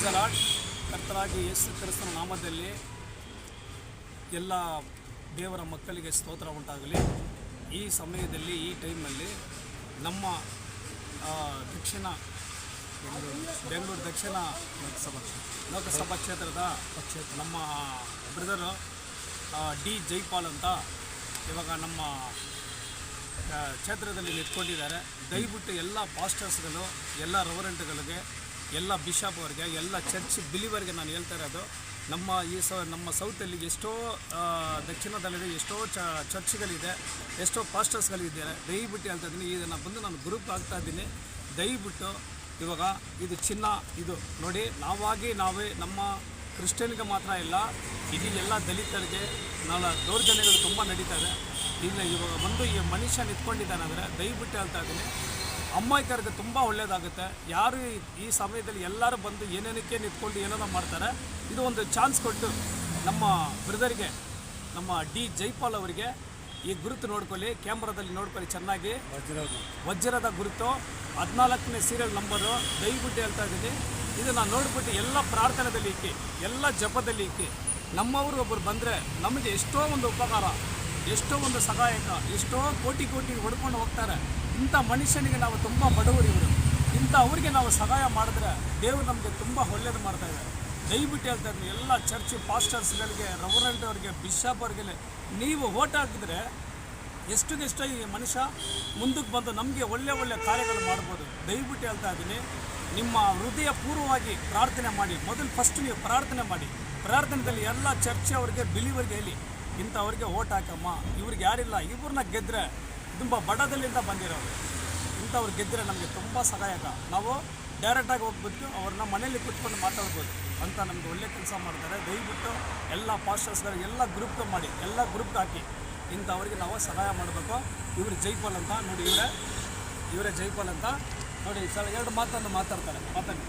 Price allot ಕರ್ತರಾಗಿ ಯೇಸು ಕ್ರಿಸ್ತನ ನಾಮದಲ್ಲಿ ಎಲ್ಲ ದೇವರ ಮಕ್ಕಳಿಗೆ ಸ್ತೋತ್ರ ಉಂಟಾಗಲಿ. ಈ ಸಮಯದಲ್ಲಿ, ಈ ಟೈಮ್ನಲ್ಲಿ ನಮ್ಮ ದಕ್ಷಿಣ ಬೆಂಗಳೂರು ದಕ್ಷಿಣ ಲೋಕಸಭಾ ಲೋಕಸಭಾ ಕ್ಷೇತ್ರದ ಪಕ್ಷ ನಮ್ಮ ಬ್ರದರು ಡಿ ಜೈಪಾಲ್ ಅಂತ ಇವಾಗ ನಮ್ಮ ಕ್ಷೇತ್ರದಲ್ಲಿ ನಿಂತ್ಕೊಂಡಿದ್ದಾರೆ. ದಯವಿಟ್ಟು ಎಲ್ಲ ಪಾಸ್ಟರ್ಸ್ಗಳು ಎಲ್ಲ ರವರೆಂಟ್ಗಳಿಗೆ ಎಲ್ಲ ಬಿಷಪ್ ಅವ್ರಿಗೆ, ಎಲ್ಲ ಚರ್ಚ್ ಬಿಲಿವರ್ಗೆ ನಾನು ಹೇಳ್ತಾ ಇರೋದು, ನಮ್ಮ ಈ ಸ, ನಮ್ಮ ಸೌತಲ್ಲಿ ಎಷ್ಟೋ ದಕ್ಷಿಣದಲ್ಲಿದೆ, ಎಷ್ಟೋ ಚ ಚರ್ಚ್ಗಳಿದೆ ಎಷ್ಟೋ ಪಾಸ್ಟರ್ಸ್ಗಳಿದ್ದಾರೆ ದಯವಿಟ್ಟು ಹೇಳ್ತಾ ಇದ್ದೀನಿ ಇದನ್ನು ಬಂದು ನಾನು ಗ್ರೂಪ್ ಆಗ್ತಾ ಇದ್ದೀನಿ. ದಯವಿಟ್ಟು ಇವಾಗ ಇದು ಚಿನ್ನ, ಇದು ನೋಡಿ, ನಾವಾಗಿ ನಾವೇ ನಮ್ಮ ಕ್ರಿಶ್ಚಿಯನ್ಗೆ ಮಾತ್ರ ಇಲ್ಲ, ಇಡೀ ಎಲ್ಲ ದಲಿತರಿಗೆ ನಾಳ ದೌರ್ಜನ್ಯಗಳು ತುಂಬ ನಡೀತಾ ಇದೆ. ಇಲ್ಲ ಇವಾಗ ಒಂದು ಈ ಮನುಷ್ಯ ನಿಂತ್ಕೊಂಡಿದ್ದಾನೆ ಅಂದರೆ ದಯವಿಟ್ಟು ಹೇಳ್ತಾ ಇದ್ದೀನಿ ಅಮ್ಮಾಯಿಕರಿಗೆ ತುಂಬ ಒಳ್ಳೆಯದಾಗುತ್ತೆ ಯಾರು ಈ- ಸಮಯದಲ್ಲಿ ಎಲ್ಲರೂ ಬಂದು ಏನೇನಕ್ಕೆ ನಿಂತ್ಕೊಂಡು ಏನೇನೋ ಮಾಡ್ತಾರೆ, ಇದು ಒಂದು ಚಾನ್ಸ್ ಕೊಟ್ಟು ನಮ್ಮ ಬ್ರದರಿಗೆ, ನಮ್ಮ ಡಿ ಜೈಪಾಲ್ ಅವರಿಗೆ ಈ ಗುರುತು ನೋಡ್ಕೊಳ್ಳಿ, ಕ್ಯಾಮ್ರಾದಲ್ಲಿ ನೋಡ್ಕೊಳ್ಳಿ ಚೆನ್ನಾಗಿ. ವಜ್ರದ ಗುರುತು. ಹದಿನಾಲ್ಕನೇ ಸೀರಿಯಲ್ ನಂಬರು ದಯವಿಟ್ಟು ಹೇಳ್ತಾ ಇದ್ದೀನಿ. ಇದನ್ನು ನೋಡ್ಬಿಟ್ಟು ಎಲ್ಲ ಪ್ರಾರ್ಥನೆದಲ್ಲಿ ಇಕ್ಕಿ, ಎಲ್ಲ ಜಪದಲ್ಲಿ ಇಕ್ಕಿ. ನಮ್ಮವರು ಒಬ್ಬರು ಬಂದರೆ ನಮಗೆ ಎಷ್ಟೋ ಒಂದು ಉಪಕಾರ. ಎಷ್ಟೋ ಒಂದು ಸಹಾಯಕ ಎಷ್ಟೋ ಕೋಟಿ ಕೋಟಿ ಹೊಡ್ಕೊಂಡು ಹೋಗ್ತಾರೆ. ಇಂಥ ಮನುಷ್ಯನಿಗೆ ನಾವು ತುಂಬ ಬಡವರು ಇವರು. ಇಂಥ ಅವರಿಗೆ ನಾವು ಸಹಾಯ ಮಾಡಿದ್ರೆ ದೇವರು ನಮಗೆ ತುಂಬ ಒಳ್ಳೇದು ಮಾಡ್ತಾ ಇದ್ದಾರೆ. ದಯವಿಟ್ಟು ಹೇಳ್ತಾ ಇದ್ದೀನಿ, ಎಲ್ಲ ಚರ್ಚ್ ಪಾಸ್ಟರ್ಸ್ಗಳಿಗೆ ರವರೆಂಟ್ ಅವರಿಗೆ, ಬಿಷಪ್ ಅವರಿಗೆ ನೀವು ಓಟ್ ಹಾಕಿದ್ರೆ ಎಷ್ಟುಗೆಷ್ಟೋ ಈ ಮನುಷ್ಯ ಮುಂದಕ್ಕೆ ಬಂದು ನಮಗೆ ಒಳ್ಳೆ ಒಳ್ಳೆ ಕಾರ್ಯಗಳು ಮಾಡ್ಬೋದು. ದಯವಿಟ್ಟು ಹೇಳ್ತಾ ಇದ್ದೀನಿ, ನಿಮ್ಮ ಹೃದಯ ಪೂರ್ವವಾಗಿ ಪ್ರಾರ್ಥನೆ ಮಾಡಿ. ಮೊದಲು ಫಸ್ಟ್ ನೀವು ಪ್ರಾರ್ಥನೆ ಮಾಡಿ. ಪ್ರಾರ್ಥನೆಯಲ್ಲಿ ಎಲ್ಲ ಚರ್ಚೆ ಅವರಿಗೆ ಬಿಲಿವರಿಗೆ ಹೇಳಿ. ಇಂಥವ್ರಿಗೆ ಓಟ್ ಹಾಕಮ್ಮ. ಇವ್ರಿಗೆ ಯಾರಿಲ್ಲ, ಇವ್ರನ್ನ ಗೆದ್ದರೆ ತುಂಬ ಬಡದಲ್ಲಿಂದ ಬಂದಿರೋರು. ಇಂಥವ್ರು ಗೆದ್ದರೆ ನಮಗೆ ತುಂಬ ಸಹಾಯಕ. ನಾವು ಡೈರೆಕ್ಟಾಗಿ ಹೋಗ್ಬಿಟ್ಟು ಅವ್ರನ್ನ ಮನೇಲಿ ಕುತ್ಕೊಂಡು ಮಾತಾಡ್ಬೋದು ಅಂತ ನಮ್ಗೆ ಒಳ್ಳೆ ಕೆಲಸ ಮಾಡ್ತಾರೆ. ದಯವಿಟ್ಟು ಎಲ್ಲ ಪಾಸ್ಟರ್ಸ್ಗಳು ಎಲ್ಲ ಗ್ರೂಪ್ಗೆ ಮಾಡಿ, ಎಲ್ಲ ಗ್ರೂಪ್ಗೆ ಹಾಕಿ ಇಂಥವ್ರಿಗೆ ನಾವು ಸಹಾಯ ಮಾಡಬೇಕು. ಇವರು ಜೈಪಾಲ್ ಅಂತ ನೋಡಿ, ಇವರೇ ಇವರೇ ಜೈಪಾಲ್ ಅಂತ ನೋಡಿ ಸರ್ ಎರಡು ಮಾತನ್ನು ಮಾತಾಡ್ತಾರೆ. ಮಾತಾಡಿ.